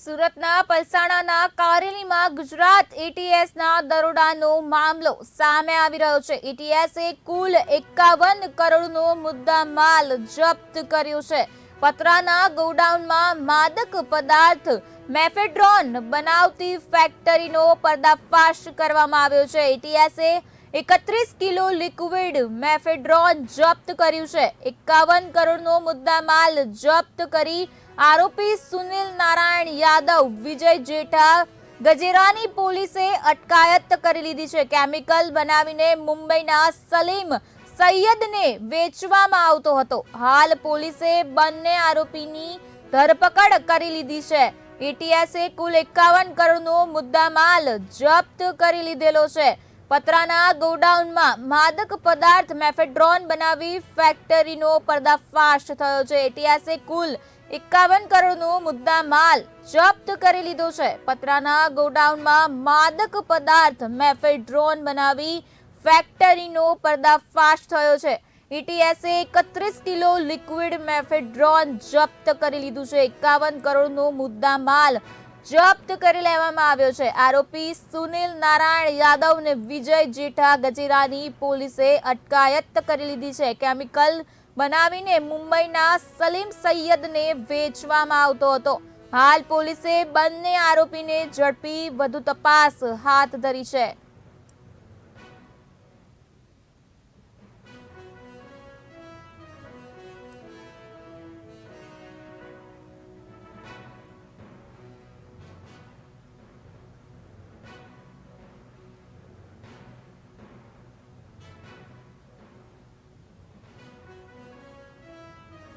સુરતના પલસાણાના કારેલીમાં ગુજરાત એટીએસના દરોડાનો મામલો સામે આવી રહ્યો છે. એટીએસે કુલ એકાવન કરોડનો મુદ્દામાલ જપ્ત કર્યો છે. પતરાના ગોડાઉનમાં માદક પદાર્થ મેફેડ્રોન બનાવતી ફેક્ટરીનો પર્દાફાશ કરવામાં આવ્યો છે. એટીએસે એકત્રીસ કિલો લિક્વિડ મેફેડ્રોન જપ્ત કર્યું છે. એકાવન કરોડનો મુદ્દામાલ જપ્ત કરી આરોપી સુનિલ નારાયણ યાદવ, વિજય જેઠા, ગજેરાની પોલીસે અટકાયત કરી લીધી છે. કેમિકલ બનાવીને મુંબઈના સલીમ સૈયદને વેચવામાં આવતો હતો. હાલ પોલીસે બંને આરોપીની ધરપકડ કરી લીધી છે. એટીએસે કુલ એકાવન કરોડનો મુદ્દામાલ જપ્ત કરી લીધેલો છે. પતરાના ગોડાઉનમાં માદક પદાર્થ મેફેડ્રોન બનાવી ફેક્ટરીનો પર્દાફાશ થયો છે. એટીએસે કુલ એકાવન કરોડનો મુદ્દા માલ જપ્ત કરી લીધો છે. પતરાના ગોડાઉનમાં માદક પદાર્થ મેફેડ્રોન બનાવી ફેક્ટરીનો પર્દાફાશ થયો છે. ઈટીએસે એકત્રીસ કિલો લિક્વિડ મેફેડ્રોન જપ્ત કરી લીધું છે. એકાવન કરોડનો મુદ્દા માલ જપ્ત કરી લેવામાં આવ્યો છે. આરોપી સુનિલ નારાયણ યાદવ અને વિજય જેઠા ગજેરાની પોલીસે અટકાયત કરી લીધી છે. કેમિકલ બનાવીને મુંબઈના સલીમ સૈયદને વેચવામાં આવતો હતો. હાલ પોલીસે બંને આરોપીને ઝડપી વધુ તપાસ હાથ ધરી છે.